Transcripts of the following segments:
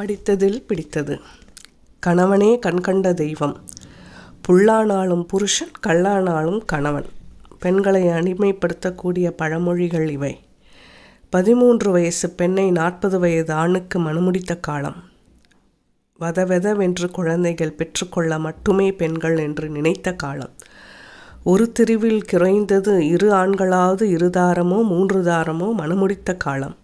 படித்ததில் பிடித்தது. கணவனே கண்கண்ட தெய்வம். புல்லானாலும் புருஷன் கல்லானாலும் கணவன். பெண்களை அடிமைப்படுத்தக்கூடிய பழமொழிகள் இவை. பதிமூன்று வயசு பெண்ணை நாற்பது வயது ஆணுக்கு மணமுடித்த காலம். வதவெதவென்று குழந்தைகள் பெற்றுக்கொள்ள மட்டுமே பெண்கள் என்று நினைத்த காலம். ஒரு தெருவில் குறைந்தது இரு ஆண்களாவது இரு தாரமோ மூன்று தாரமோ மணமுடித்த காலம்.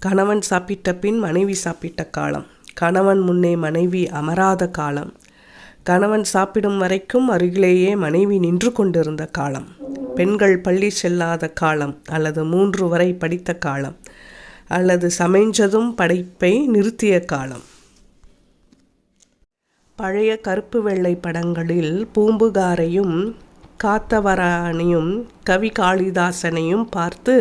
கணவன் சாப்பிட்ட பின் மனைவி சாப்பிட்ட காலம். கணவன் முன்னே மனைவி அமராத காலம். கணவன் சாப்பிடும் வரைக்கும் அருகிலேயே மனைவி நின்று கொண்டிருந்த காலம். பெண்கள் பள்ளி செல்லாத காலம் அல்லது மூன்று வரை படித்த காலம் அல்லது சமைஞ்சதும் படைப்பை நிறுத்திய காலம். பழைய கருப்பு வெள்ளை படங்களில் பூம்புகாரையும் காத்தவரானையும் கவி காளிதாசனையும் பார்த்து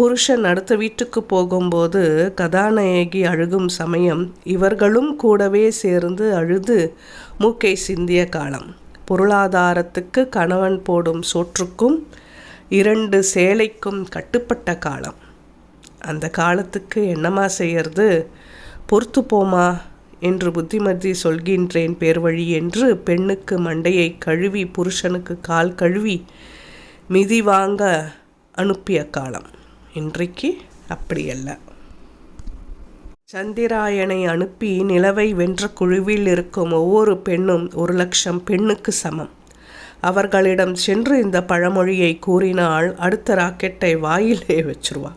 புருஷன் அடுத்த வீட்டுக்கு போகும்போது கதாநாயகி அழுகும் சமயம் இவர்களும் கூடவே சேர்ந்து அழுது மூக்கை சிந்திய காலம். பொருளாதாரத்துக்கு கணவன் போடும் சோற்றுக்கும் இரண்டு சேலைக்கும் கட்டுப்பட்ட காலம். அந்த காலத்துக்கு என்னமா செய்யறது? பொறுத்து போமா என்று புத்திமதி சொல்கின்றேன் பேர் வழி என்று பெண்ணுக்கு மண்டையை கழுவி புருஷனுக்கு கால் கழுவி மிதி வாங்க அனுப்பிய காலம். இன்றைக்கு அப்படியல்ல சந்திராயனை அனுப்பி நிலவை வென்ற குழுவில் இருக்கும் ஒவ்வொரு பெண்ணும் ஒரு லட்சம் பெண்ணுக்கு சமம். அவர்களிடம் சென்று இந்த பழமொழியை கூறினால் அடுத்த ராக்கெட்டை வாயிலே வச்சிருவா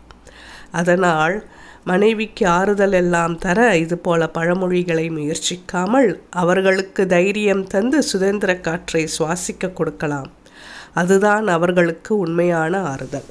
அதனால் மனைவிக்கு ஆறுதல் எல்லாம் தர இது போல பழமொழிகளை முயற்சிக்காமல் அவர்களுக்கு தைரியம் தந்து சுதந்திர காற்றை சுவாசிக்க கொடுக்கலாம். அதுதான் அவர்களுக்கு உண்மையான ஆறுதல்.